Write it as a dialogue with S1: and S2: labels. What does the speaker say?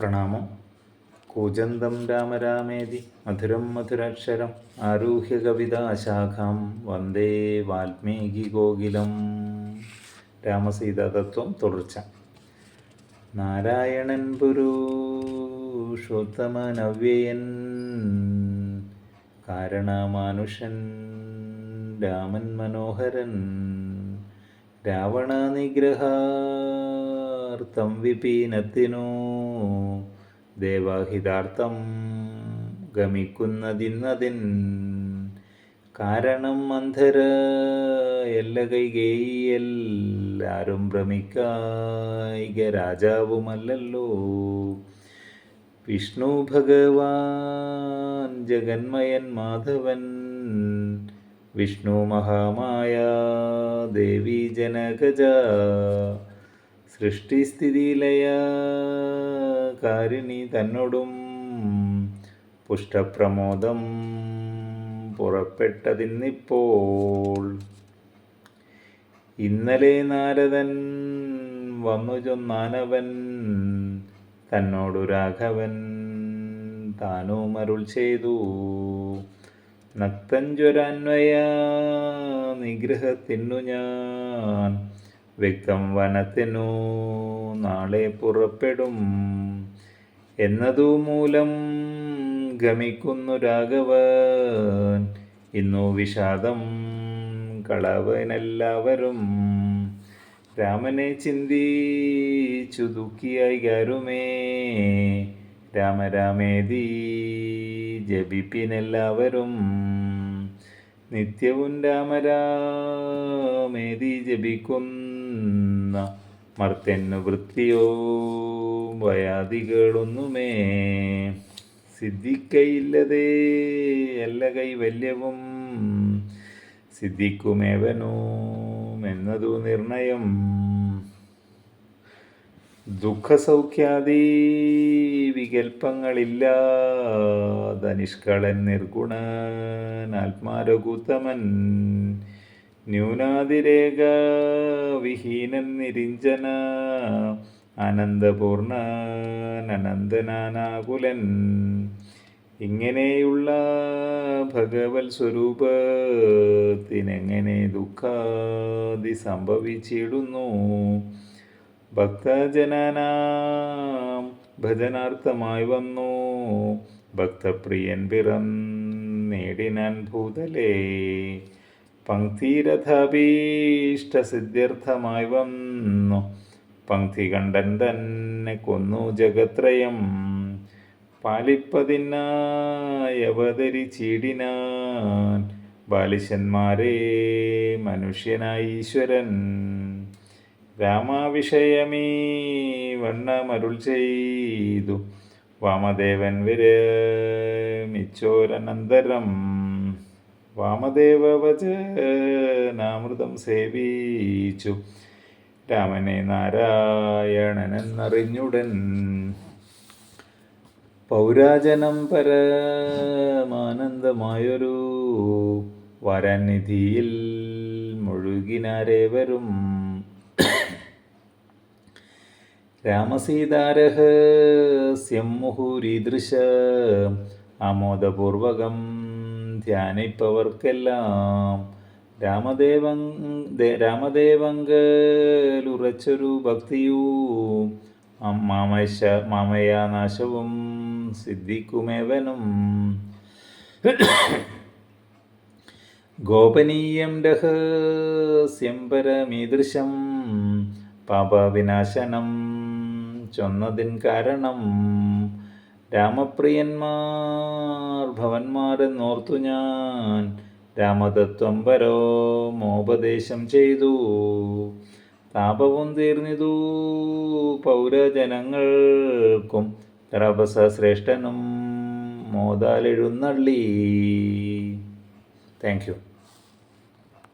S1: പ്രണാമം. കൂജന്തം രാമരാമേതി മധുരം മധുരാക്ഷരം ആരൂഹ്യ കവിതാശാഖാം വന്ദേ വാൽമീകി ഗോകുലം. രാമസീതാതത്വം തുടർച്ച. നാരായണൻ പുരുഷോത്തമനവ്യയൻ കാരണമാനുഷൻ രാമൻ മനോഹരൻ രാവണ നിഗ്രഹാർത്ഥം വിപീനത്തിനു. ദേവഹിതാർത്ഥം ഗമിക്കുന്നതിന്നതിൻ കാരണം അന്ധര എല്ല കൈകേയിൽ ആരും ഭ്രമിക്കായിക രാജാവുമല്ലല്ലോ. വിഷ്ണു ഭഗവാൻ ജഗന്മയൻ മാധവൻ. വിഷ്ണു മഹാമായ ദേവി ജനകജ. സൃഷ്ടിസ്ഥിതിലയ കാരിണി തന്നോടും പുഷ്ടപ്രമോദം പുറപ്പെട്ടതിന്നിപ്പോൾ. ഇന്നലെ നാരദൻ വന്നു ചൊന്നാനവൻ തന്നോടു രാഘവൻ താനും അരുൾ ചെയ്തു. നക്തഞ്ജ്വരാന്വയ നിഗ്രഹത്തിനു ഞാൻ വ്യക്തം വനത്തിനു നാളെ പുറപ്പെടും എന്നതു മൂലം ഗമിക്കുന്നു രാഘവൻ. ഇന്നു വിഷാദം കളവനെല്ലാവരും രാമനെ ചിന്തിച്ചു ദുഃഖിയായി കരുമേ രാമരാമേതി ജപിപ്പിനെല്ലാവരും നിത്യവും രാമരാമേതി ജപിക്കുന്ന മർത്യന്നു വൃത്തിയോ വയാദികളൊന്നുമേ സിദ്ധിക്കയില്ലതേ അല്ല കൈവല്യവും സിദ്ധിക്കുമേവനോ എന്നതു നിർണയം. ദുഃഖസൗഖ്യാദി വികൽപ്പങ്ങളില്ലാത നിഷ്കളൻ നിർഗുണൻ ആത്മാരഘുത്തമൻ ന്യൂനാതിരേക വിഹീനൻ നിരിഞ്ജന ആനന്ദപൂർണൻ അനന്തനാനാകുലൻ. ഇങ്ങനെയുള്ള ഭഗവത് സ്വരൂപത്തിനെങ്ങനെ ദുഃഖാദി സംഭവിച്ചിടുന്നു? ഭക്തജനാനാം ഭജനാർത്ഥമായി വന്നു. ഭക്തപ്രിയൻ പിറം നേടിനാൻ ഭൂതലേ പങ്ക്തിരഥാഭീഷ്ടസിദ്ധ്യർത്ഥമായി വന്നു. പങ്ക്തി കണ്ടൻ തന്നെ കൊന്നു ജഗത്രയം. പാലിപ്പതിനായി അവതരിച്ചിടിനാൻ. ബാലിശന്മാരെ മനുഷ്യനായി ഈശ്വരൻ. രാമാവിഷയമീ വണ്ണമരുൾ ചെയ്തു. വാമദേവൻ വിരമിച്ചോരനന്തരം വാമദേവചനാമൃതം സേവിച്ചു. രാമനെ നാരായണനെന്നറിഞ്ഞുടൻ പൗരാജനം പരമാനന്ദമായൊരു വരനിധിയിൽ മുഴുകിനാരേവരും രാമസീതാരഹസ്യം മുഹുരീദൃശ ആമോദപൂർവകം ധ്യാനിപ്പവർക്കെല്ലാം രാമദേവ രാമദേവങ്കലുറച്ചൊരു ഭക്തിയും മാമശ മാമയാനാശവും സിദ്ധിക്കുമേവനും. ഗോപനീയം രഹസ്യം പരമീദൃശം പാപവിനാശനം ചൊന്നതിൻ കാരണം രാമപ്രിയന്മാർ ഭവന്മാരെന്നോർത്തു ഞാൻ. രാമതത്വം പരോമോപദേശം ചെയ്തു. താപവും തീർന്നിതു പൗരജനങ്ങൾക്കും. തപസ ശ്രേഷ്ഠനും മോതാലെഴുന്നള്ളി. Thank you